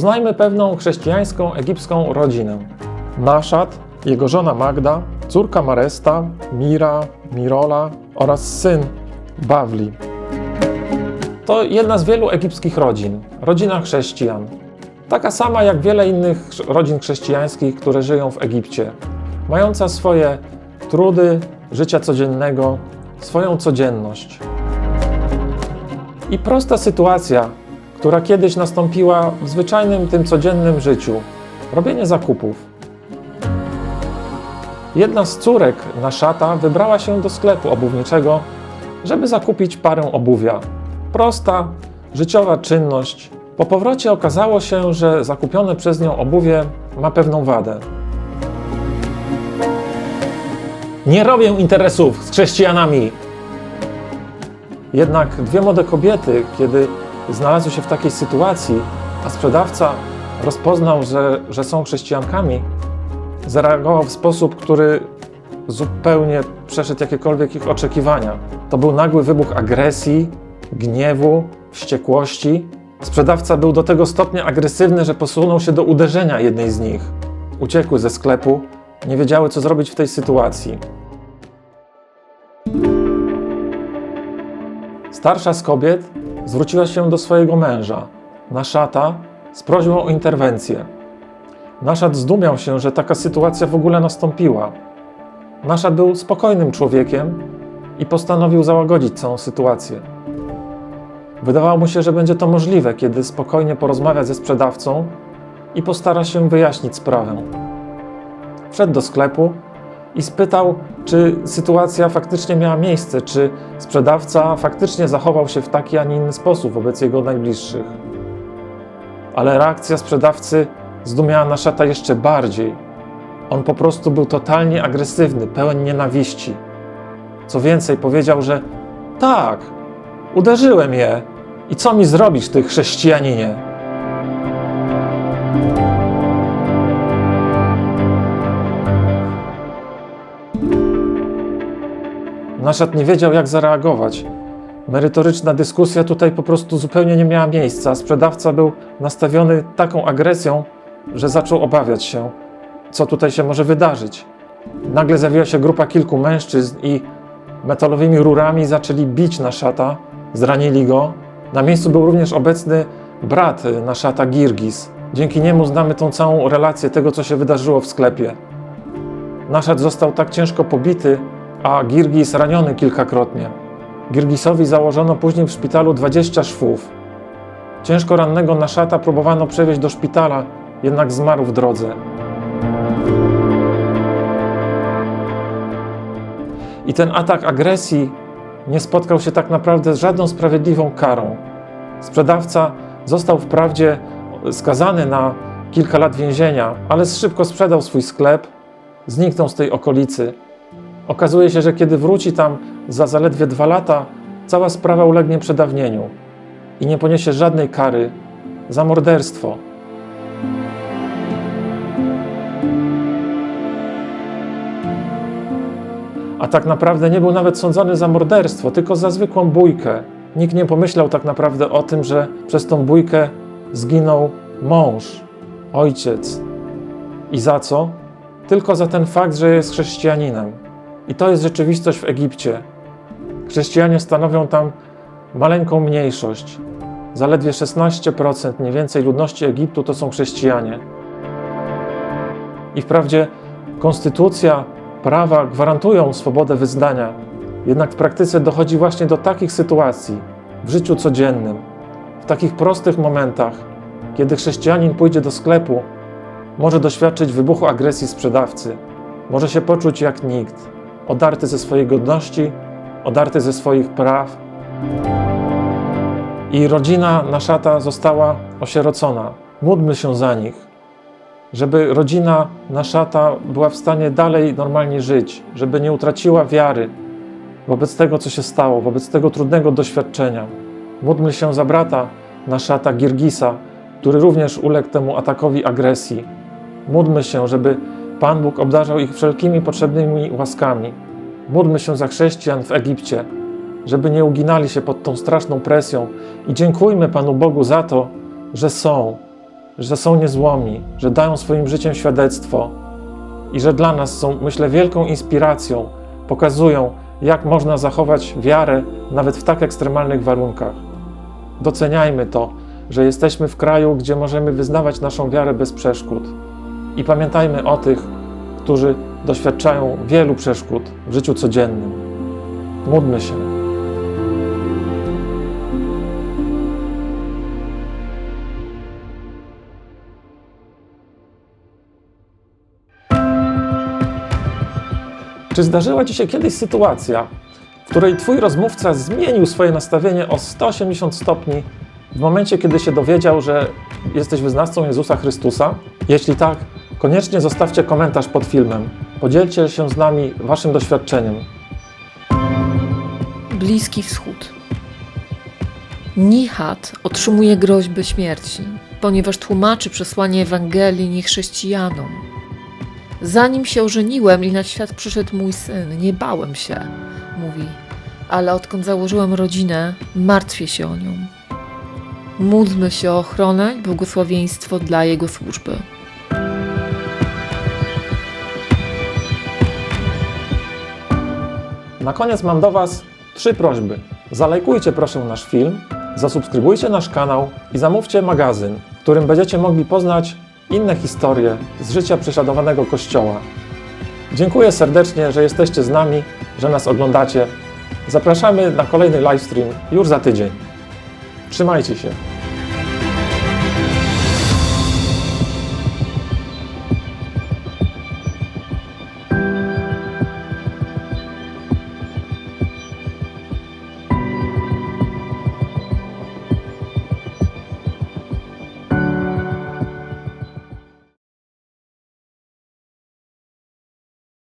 Poznajmy pewną chrześcijańską egipską rodzinę. Naszat, jego żona Magda, córka Maresta, Mira, Mirola oraz syn Bawli. To jedna z wielu egipskich rodzin, rodzina chrześcijan. Taka sama jak wiele innych rodzin chrześcijańskich, które żyją w Egipcie. Mająca swoje trudy życia codziennego, swoją codzienność. I prosta sytuacja, która kiedyś nastąpiła w zwyczajnym, tym codziennym życiu robienie zakupów. Jedna z córek Naszata wybrała się do sklepu obuwniczego, żeby zakupić parę obuwia. Prosta, życiowa czynność. Po powrocie okazało się, że zakupione przez nią obuwie ma pewną wadę. Nie robię interesów z chrześcijanami. Jednak dwie młode kobiety, kiedy znalazły się w takiej sytuacji, a sprzedawca rozpoznał, że, że są chrześcijankami, zareagował w sposób, który zupełnie przeszedł jakiekolwiek ich oczekiwania. To był nagły wybuch agresji, gniewu, wściekłości. Sprzedawca był do tego stopnia agresywny, że posunął się do uderzenia jednej z nich. Uciekły ze sklepu, nie wiedziały, co zrobić w tej sytuacji. Starsza z kobiet zwróciła się do swojego męża, Naszata, z prośbą o interwencję. Naszat zdumiał się, że taka sytuacja w ogóle nastąpiła. Naszat był spokojnym człowiekiem i postanowił załagodzić całą sytuację. Wydawało mu się, że będzie to możliwe, kiedy spokojnie porozmawia ze sprzedawcą i postara się wyjaśnić sprawę. Wszedł do sklepu i spytał, czy sytuacja faktycznie miała miejsce, czy sprzedawca faktycznie zachował się w taki, a nie inny sposób wobec jego najbliższych. Ale reakcja sprzedawcy zdumiała Naszata jeszcze bardziej. On po prostu był totalnie agresywny, pełen nienawiści. Co więcej, powiedział, że tak, uderzyłem je. I co mi zrobisz, ty chrześcijaninie? Naszat nie wiedział, jak zareagować. Merytoryczna dyskusja tutaj po prostu zupełnie nie miała miejsca. Sprzedawca był nastawiony taką agresją, że zaczął obawiać się, co tutaj się może wydarzyć. Nagle zjawiła się grupa kilku mężczyzn i metalowymi rurami zaczęli bić Naszata, zranili go. Na miejscu był również obecny brat Naszata Girgis. Dzięki niemu znamy tą całą relację tego, co się wydarzyło w sklepie. Naszat został tak ciężko pobity, a Girgis raniony kilkakrotnie. Girgisowi założono później w szpitalu 20 szwów. Ciężko rannego Naszata próbowano przewieźć do szpitala, jednak zmarł w drodze. I ten atak agresji nie spotkał się tak naprawdę z żadną sprawiedliwą karą. Sprzedawca został wprawdzie skazany na kilka lat więzienia, ale szybko sprzedał swój sklep, zniknął z tej okolicy. Okazuje się, że kiedy wróci tam za zaledwie dwa lata, cała sprawa ulegnie przedawnieniu i nie poniesie żadnej kary za morderstwo. A tak naprawdę nie był nawet sądzony za morderstwo, tylko za zwykłą bójkę. Nikt nie pomyślał tak naprawdę o tym, że przez tą bójkę zginął mąż, ojciec. I za co? Tylko za ten fakt, że jest chrześcijaninem. I to jest rzeczywistość w Egipcie. Chrześcijanie stanowią tam maleńką mniejszość. Zaledwie 16% mniej więcej ludności Egiptu to są chrześcijanie. I wprawdzie konstytucja, prawa gwarantują swobodę wyznania, jednak w praktyce dochodzi właśnie do takich sytuacji w życiu codziennym, w takich prostych momentach, kiedy chrześcijanin pójdzie do sklepu, może doświadczyć wybuchu agresji sprzedawcy, może się poczuć jak nikt, odarty ze swojej godności, odarty ze swoich praw. I rodzina Naszata została osierocona. Módlmy się za nich, żeby rodzina Naszata była w stanie dalej normalnie żyć, żeby nie utraciła wiary wobec tego, co się stało, wobec tego trudnego doświadczenia. Módlmy się za brata Naszata Girgisa, który również uległ temu atakowi agresji. Módlmy się, żeby Pan Bóg obdarzał ich wszelkimi potrzebnymi łaskami. Módlmy się za chrześcijan w Egipcie, żeby nie uginali się pod tą straszną presją i dziękujmy Panu Bogu za to, że są, że są niezłomi, że dają swoim życiem świadectwo i że dla nas są, myślę, wielką inspiracją. Pokazują, jak można zachować wiarę nawet w tak ekstremalnych warunkach. Doceniajmy to, że jesteśmy w kraju, gdzie możemy wyznawać naszą wiarę bez przeszkód. I pamiętajmy o tych, którzy doświadczają wielu przeszkód w życiu codziennym. Módlmy się. Czy zdarzyła Ci się kiedyś sytuacja, w której Twój rozmówca zmienił swoje nastawienie o 180 stopni w momencie, kiedy się dowiedział, że jesteś wyznawcą Jezusa Chrystusa? Jeśli tak, koniecznie zostawcie komentarz pod filmem. Podzielcie się z nami Waszym doświadczeniem. Bliski Wschód. Nihat otrzymuje groźbę śmierci, ponieważ tłumaczy przesłanie Ewangelii niechrześcijanom. Zanim się ożeniłem i na świat przyszedł mój syn, nie bałem się, mówi, ale odkąd założyłem rodzinę, martwię się o nią. Módlmy się o ochronę i błogosławieństwo dla jego służby. Na koniec mam do Was trzy prośby. Zalajkujcie proszę nasz film, zasubskrybujcie nasz kanał i zamówcie magazyn, w którym będziecie mogli poznać inne historie z życia prześladowanego Kościoła. Dziękuję serdecznie, że jesteście z nami, że nas oglądacie. Zapraszamy na kolejny livestream już za tydzień. Trzymajcie się.